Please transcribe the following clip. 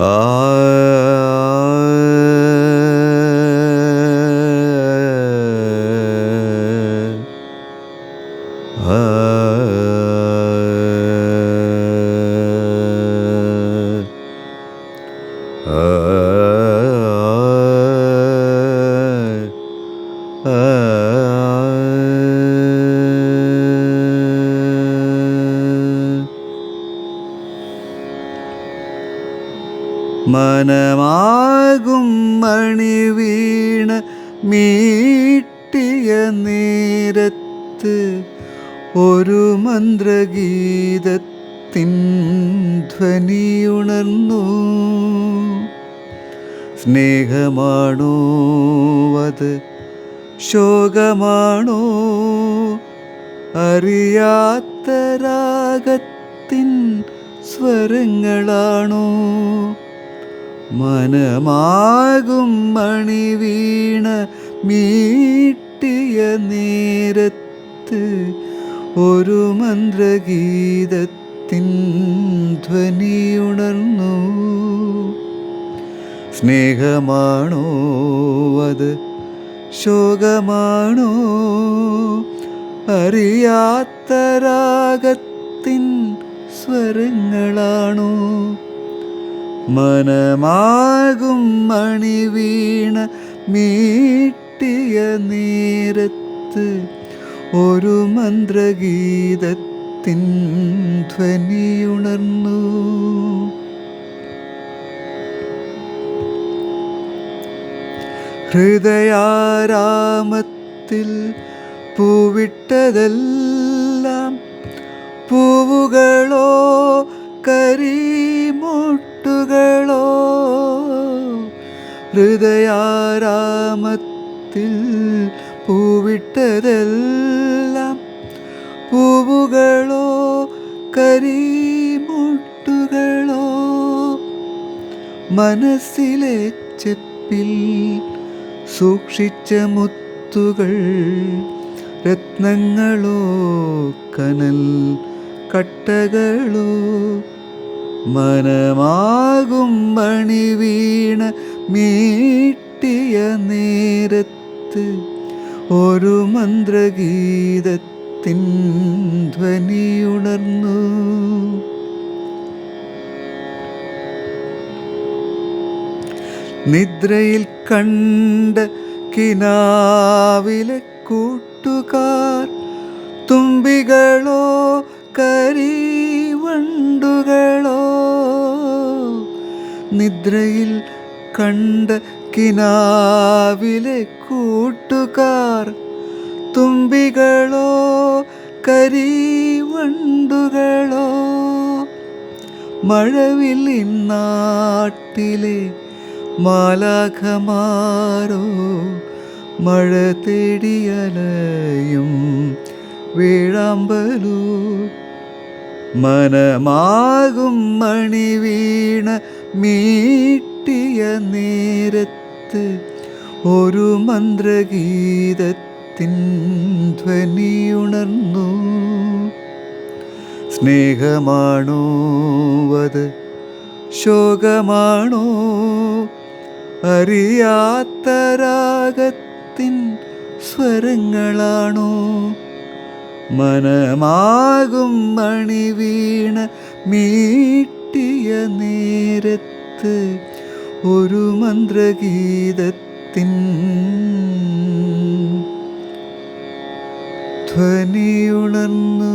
Uh മനമാകും മണി വീണ മീട്ടിയ നേരത്ത് ഒരു മന്ത്രഗീതത്തിൻ ധ്വനിയുണർന്നു. സ്നേഹമാണോ അത്? ശോകമാണോ? അറിയാത്ത രാഗത്തിൻ സ്വരങ്ങളാണോ? മനമാകും മണി വീണ മീട്ടിയ നേരത്ത് ഒരു മന്ത്രഗീതത്തിൻ ധ്വനിയുണർന്നു. സ്നേഹമാണോ അത്? ശോകമാണോ? അറിയാത്ത രാഗത്തിൻ സ്വരങ്ങളാണോ? മനമാകും മണി വീണ മീട്ടിയ നേരത്ത് ഒരു മന്ത്രഗീതത്തിൻ ധ്വനിയുണർന്നു. ഹൃദയാരാമത്തിൽ പൂവിട്ടതെല്ലാം പൂവുകളോ കരിമുട്ടുകളോ ഹൃദയാരാമത്തിൽ പൂവിട്ടതെല്ലാം പൂവുകളോ കരിമുട്ടുകളോ മനസ്സിലെ ചെപ്പിൽ സൂക്ഷിച്ച മുത്തുകൾ രത്നങ്ങളോ കനൽ കട്ടകളോ മനമാകും മണി വീണ മീട്ടിയ നേരത്ത് ഒരു മന്ത്രഗീതത്തിൻ ധ്വനിയുണർന്നു. നിദ്രയിൽ കണ്ട കിനാവിലെ കൂട്ടുകാർ തുമ്പികളോ കരീവണ്ടുകളോ നിദ്രയിൽ കണ്ട കിനാവിലെ കൂട്ടുകാർ തുമ്പികളോ കരിവണ്ടുകളോ മഴവിൽ നാട്ടിലെ മാലാഖമാരോ മഴ തേടിയലയും വീഴാമ്പലൂ മനമാകും മണി വീണ മീട്ടിയ നേരത്ത് ഒരു മന്ത്രഗീതത്തിൻ ധ്വനിയുണർന്നു. സ്നേഹമാണോ അത്? ശോകമാണോ? അറിയാത്ത രാഗത്തിൻ സ്വരങ്ങളാണോ? മനമാകും മണിവീണ മീട്ടിയ നേരത്ത് ഒരു മന്ത്രഗീതത്തിൻ ധ്വനിയുണർന്നു